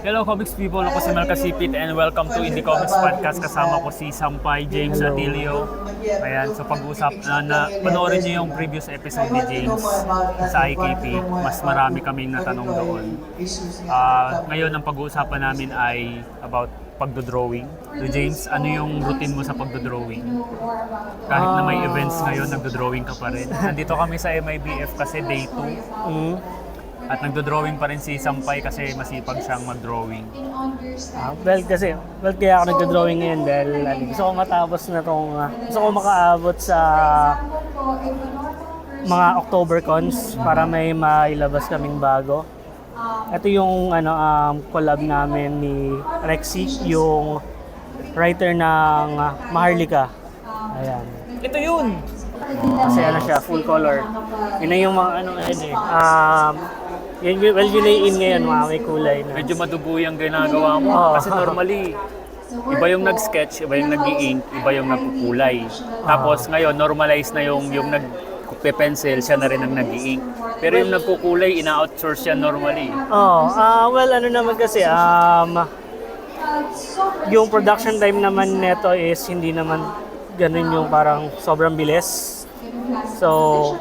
Hello Comics people, ako si Mel Kasipit and welcome to Indie Comics Podcast. Kasama ko si Sampay James Atilio. Ayan, so pag-usap na, na panoorin niyo yung previous episode ni James sa IKP. Mas marami kaming natanong doon. Ah, ngayon ang pag-uusapan namin ay about pagdodrawing. So James, ano yung routine mo sa pagdodrawing? Kahit na may events ngayon, nagdodrawing ka pa rin. Nandito kami sa MIBF kasi day 2. Mm. At nagdo-drawing pa rin si Sampay kasi masipag siyang mag-drawing. Ah, well, kasi, well, kaya ako nagdo-drawing ngayon dahil ano, gusto ko matapos na tong, ah, gusto ko makaabot sa mga October cons para may mailabas kaming bago. Ito yung ano um, collab namin ni Rexy, yung writer ng uh, Maharlika. Ayan. Ito yun! Kasi ano siya, full color. Yun na yung mga ano ano eh. Um, yun, well, yun na in ngayon, mga may kulay na. Medyo madugo yung ginagawa mo. Oo. Kasi normally, iba yung nag-sketch, iba yung nag-i-ink, iba yung nagkukulay. Tapos ngayon, normalize na yung, yung nag pencil siya na rin ang nag-i-ink. Pero yung nagkukulay, ina-outsource siya normally. Oh, ah well ano naman kasi um yung production time naman nito is hindi naman ganun yung parang sobrang bilis. So,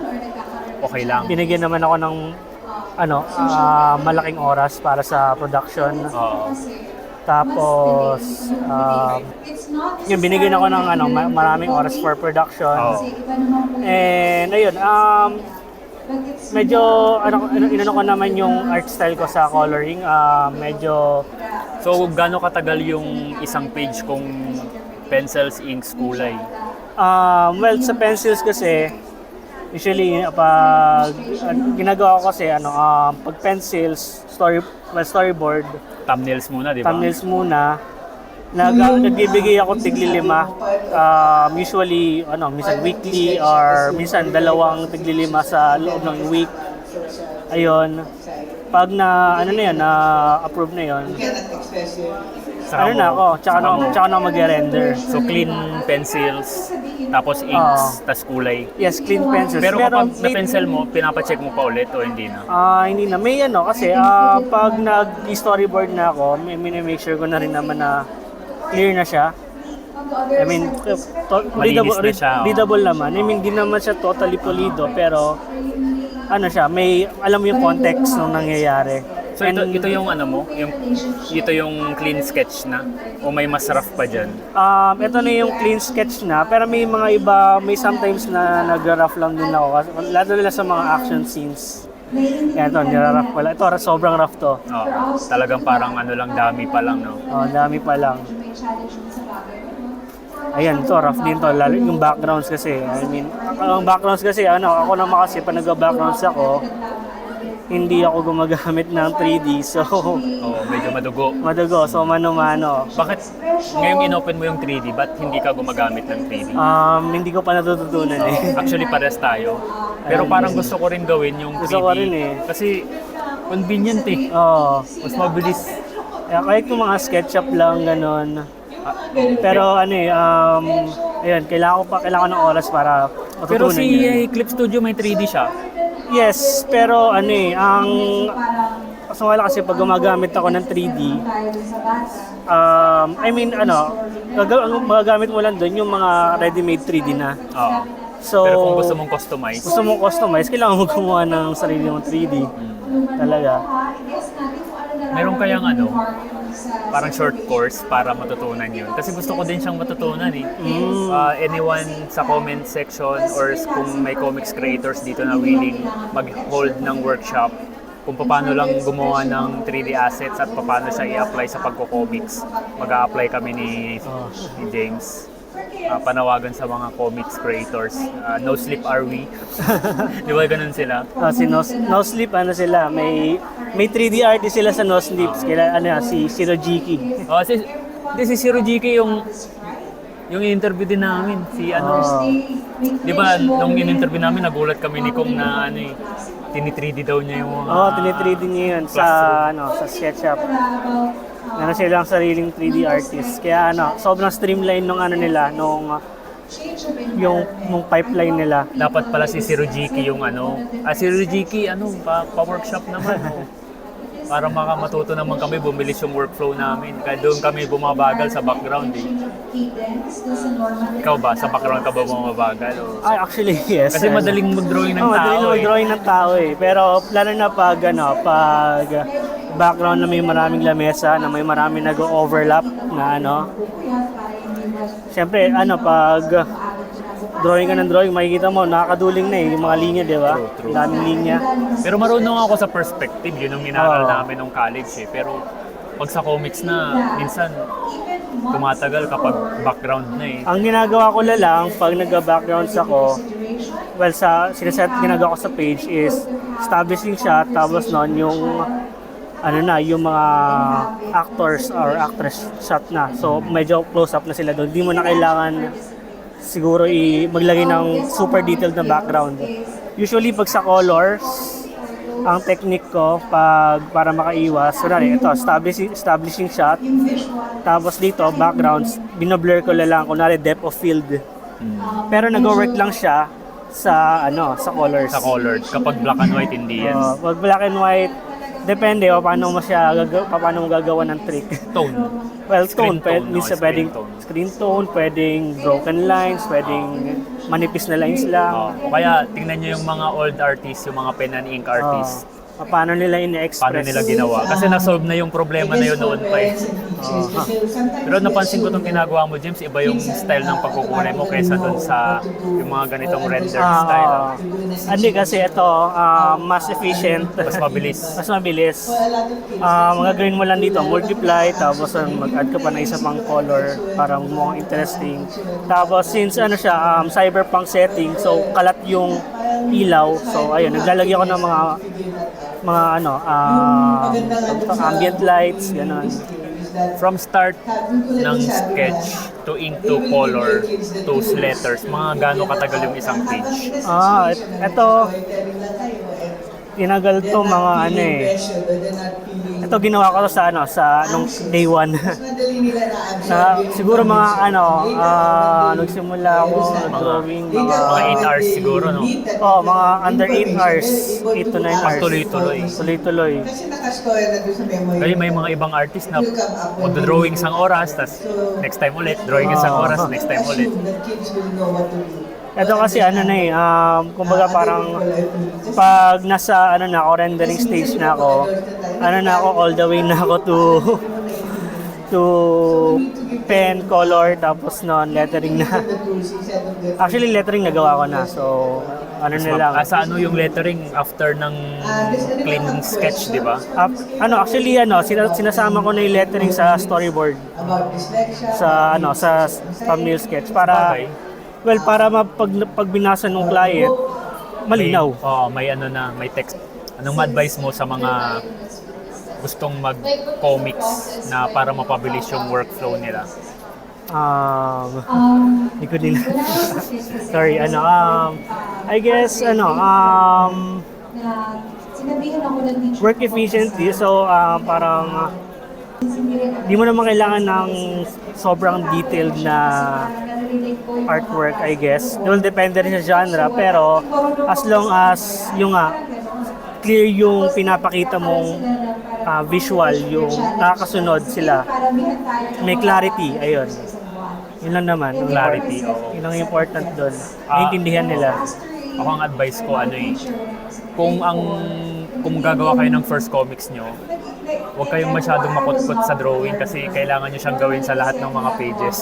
Okay lang. binigyan naman ako ng ano, ah, malaking oras para sa production. Oo. Tapos um, yung binigyan ako ng ano, ma- maraming oras for production. Oo. And ayun, um, medyo ano, ano, inano ko naman yung art style ko sa coloring. Ah, medyo So, gaano katagal yung isang page kung pencils, inks, kulay? Um, well, sa pencils kasi, usually, pag ano, ginagawa ko kasi, ano, um, pag pencils, story, well, storyboard, Thumbnails muna, di ba? thumbnails muna, nag, nagbibigay ako tigli lima. Um, usually, ano, minsan weekly or minsan dalawang tigli lima sa loob ng week. Ayun. Pag na, ano na yun, na approve na yun, Saka ano mo- na ako, tsaka saka na, tsaka na mag-render. So, clean pencils, tapos inks, tas kulay. Yes, clean pencils. Pero kapag may- na-pencil mo, pinapacheck mo pa ulit o hindi na? Ah, hindi na. May ano kasi ah, pag nag-storyboard na ako, may, may make sure ko na rin naman na clear na siya. I mean, to, readable, na siya, oh. readable naman. I mean, di naman siya totally pulido, pero ano siya, may alam mo yung context ng nangyayari. So ito, And, ito yung ano mo, yung, ito yung clean sketch na? O may mas rough pa dyan? Um, ito na yung clean sketch na, pero may mga iba, may sometimes na nag-rough lang din ako. Kasi, lalo nila sa mga action scenes. Ito, nira-rough pala. Ito, sobrang rough to. Oh, talagang parang ano lang, dami pa lang, no? Oh, dami pa lang. Ayan, to rough din to. Lalo yung backgrounds kasi. I mean, ang backgrounds kasi, ano, ako naman kasi, pag nag-backgrounds ako, hindi ako gumagamit ng 3D. So, Oo, medyo madugo. madugo. So, mano-mano. Bakit ngayong inopen mo yung 3D, ba't hindi ka gumagamit ng 3D? Um, hindi ko pa natututunan eh. Actually, pares tayo. Pero parang gusto ko rin gawin yung 3D. Gusto ko rin eh. Kasi convenient eh. Oo. Mas mabilis. Kaya kahit kung mga SketchUp lang, ganun. Ah. Pero ano eh, um, ayun, kailangan ko pa, kailangan ko ng oras para matutunan Pero si yun. eh, Clip Studio may 3D siya. Yes, pero ano eh, ang kaso wala kasi pag gumagamit ako ng 3D, um, I mean ano, ang magagamit mo lang doon yung mga ready-made 3D na. Oo. So, Pero kung gusto mong customize, gusto mong customize, kailangan mo gumawa ng sarili mong 3D. Talaga. Meron kayang ano, parang short course para matutunan yun. Kasi gusto ko din siyang matutunan eh. Mm. Uh, anyone sa comment section or kung may comics creators dito na willing mag-hold ng workshop kung paano lang gumawa ng 3D assets at paano siya i-apply sa pagko-comics. Mag-a-apply kami ni, Oh. ni James. Uh, panawagan sa mga comics creators. Uh, no sleep are we. Di ba ganun sila? Ah, si no, no Sleep, ano sila, may may 3D artist sila sa No Sleep. Kila, ano, si Shirojiki. Oh, si, di, si Shirojiki yung yung interview din namin si ano Oh. di ba nung in-interview namin nagulat kami ni Kong na ano eh tini-3D daw niya yung mga Oo, oh, tinitrade niya yun sa, ano, sa SketchUp. Meron silang sariling 3D artist. Kaya ano, sobrang streamline nung ano nila, nung yung nung pipeline nila. dapat pala si Shirojiki yung ano ah si Shirojiki ano pa, pa workshop naman oh. para maka matuto naman kami bumilis yung workflow namin. Kaya doon kami bumabagal sa background eh. Ikaw ba? Sa background ka ba bumabagal? O... Ay, actually, yes. Kasi madaling mag-drawing ng oh, tao madaling eh. mag-drawing ng tao eh. Pero lalo na pag, ano, pag background na may maraming lamesa, na may maraming nag-overlap na ano. Siyempre, ano, pag drawing ka ng drawing, makikita mo, nakakaduling na eh, yung mga linya, di ba? True, true. Ang daming linya. Pero marunong ako sa perspective, yun ang ginaaral Oo. namin nung college eh. Pero pag sa comics na, minsan tumatagal kapag background na eh. Ang ginagawa ko na lang, pag nag-backgrounds ako, well, sa sinaset ginagawa ko sa page is establishing shot, tapos nun yung ano na, yung mga actors or actress shot na. So, medyo close-up na sila doon. Hindi mo na kailangan siguro i maglagay ng super detailed na background. Usually, pag sa colors, ang technique ko pag para makaiwas, kunwari ito, establishing, establishing shot, tapos dito, backgrounds, binoblur ko na lang, kunwari depth of field. Pero nag-work lang siya sa ano, sa colors. Sa colored, kapag black and white, hindi yan. Oh, wag black and white, depende o paano mo siya gagawa, paano mo gagawa ng trick. Tone. well, Screen tone, pwede, tone, no? minsan Screen pwedeng tone. screen tone, pwedeng broken lines, pwedeng manipis na lines lang. Oh, o kaya tingnan nyo yung mga old artists, yung mga pen and ink artists. Oh, paano nila ine-express. Paano nila ginawa? Kasi na-solve na yung problema na yun noon pa eh. Pero napansin ko itong ginagawa mo, James, iba yung style ng pagkukulay mo kaysa dun sa yung mga ganitong render Ah, style. oo. Hindi kasi ito, ah, mas efficient. Mas mabilis. mas mabilis. Ah, magagawin mo lang dito, multiply, tapos ah, mag-add ka pa ng isa pang color para mukhang interesting. Tapos since ano siya, um, cyberpunk setting, so kalat yung ilaw. So ayun, naglalagay ako ng mga mga ano, um, ambient lights, ganun. From start ng sketch to ink to color to letters, mga gano'ng katagal yung isang page. Ah, et- eto, tinagal to mga ano eh. Ito ginawa ko to sa ano, sa nung day one. sa siguro mga ano, ah nagsimula ako drawing mga Mga 8 hours siguro, no? Oh, mga under 8 hours, 8 to 9 hours. Tuloy-tuloy. Tuloy-tuloy. Kasi may mga ibang artist na magdo-drawing isang oras, tas next time ulit, drawing isang Ah. oras, next time ulit. Ito kasi ano na eh, um, kumbaga parang pag nasa ano na ako, rendering stage na ako, ano na ako, all the way na ako to to pen, color, tapos non lettering na. Actually, lettering nagawa ko na. So, ano na lang. Ah, sa ano yung lettering after ng clean sketch, di ba? Ap- ano, actually, ano, sina- sinasama ko na yung lettering sa storyboard. Sa, ano, sa thumbnail sketch. Para, Okay. Well, para mapag, pag binasa ng client, malinaw. May, oh, may ano na, may text. Anong ma-advise mo sa mga gustong mag-comics na para mapabilis yung workflow nila? Um, hindi ko din. Sorry, ano, um, I guess, ano, um, na sinabihan ako ng teacher work efficiently. So, um, parang, di mo naman kailangan ng sobrang detailed na artwork, I guess. It will depend rin sa genre, pero as long as yung nga, clear yung pinapakita mong ah, visual, yung nakakasunod sila, may clarity, ayun. Yun lang naman. Clarity. Yun ang important doon. Ah, Naiintindihan nila. Ako ang advice ko, ano eh, kung ang kung gagawa kayo ng first comics nyo, huwag kayong masyadong makutkot sa drawing kasi kailangan nyo siyang gawin sa lahat ng mga pages.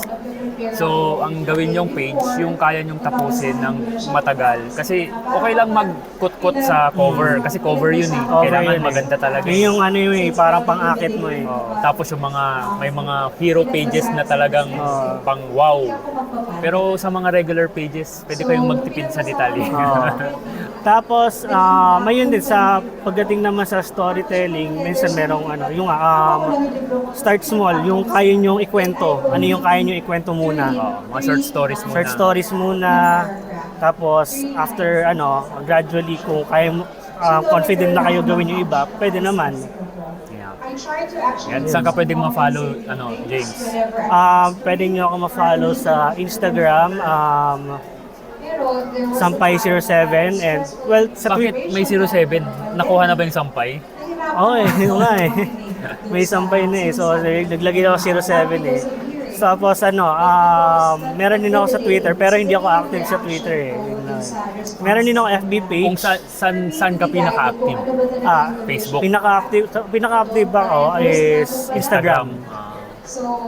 So, ang gawin yung page, yung kaya nyong tapusin ng matagal. Kasi okay lang magkutkot sa cover, kasi cover yun eh. Over Kailangan yun eh. maganda talaga. Yun yung ano yun eh, parang pang-akit mo eh. Oo. tapos yung mga, may mga hero pages na talagang Oo. pang wow. Pero sa mga regular pages, pwede kayong magtipid sa detalye. Oo. Tapos, ah mayroon din sa pagdating naman sa storytelling, minsan merong ano, yung um, start small, yung kaya nyo ikwento. Ano yung kaya nyo ikwento muna. Oo, mga short stories muna. Short stories muna. Tapos, after ano, gradually kung kaya mo, ah, confident na kayo gawin yung iba, pwede naman. Yan, saan ka pwedeng ma-follow, ano, James? Um, pwede nyo ako ma-follow sa Instagram, um, was Sampay07 and well sa Bakit may 07? Nakuha na ba yung sampay? Oo eh, yun nga eh. May sampay na eh. So, naglagay ako 07 eh. Tapos ano, um, meron din ako sa Twitter, pero hindi ako active sa Twitter eh. Lang. Meron din ako FB page. Kung sa, san, saan ka pinaka-active? Ah, Facebook? Pinaka-active, pinaka-active ako is Instagram. Ah,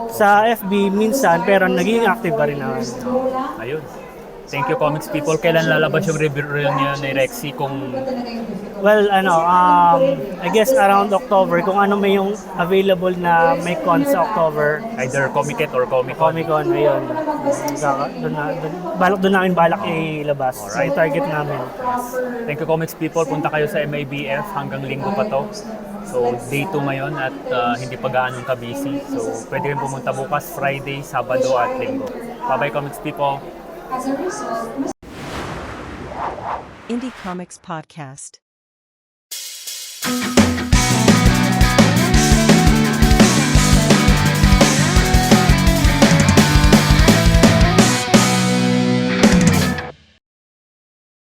Sa FB minsan, pero naging active pa rin naman. ayun. Thank you, comics people. Kailan lalabas yung review niyo ni Rexy kung Well, ano, um, I guess around October, kung ano may yung available na may con sa October, either Comic-Con or Comic-Con? Comic Con, ayun. Doon na, doon, balak doon namin balak ilabas. So, yung target namin. Thank you, comics people. Punta kayo sa MABF hanggang linggo pa to. So, day 2 ngayon at uh, hindi pa gaanong ka-busy. So, pwede rin pumunta bukas, Friday, Sabado at Linggo. Bye-bye, comics people. As a result, mas Indie Comics Podcast.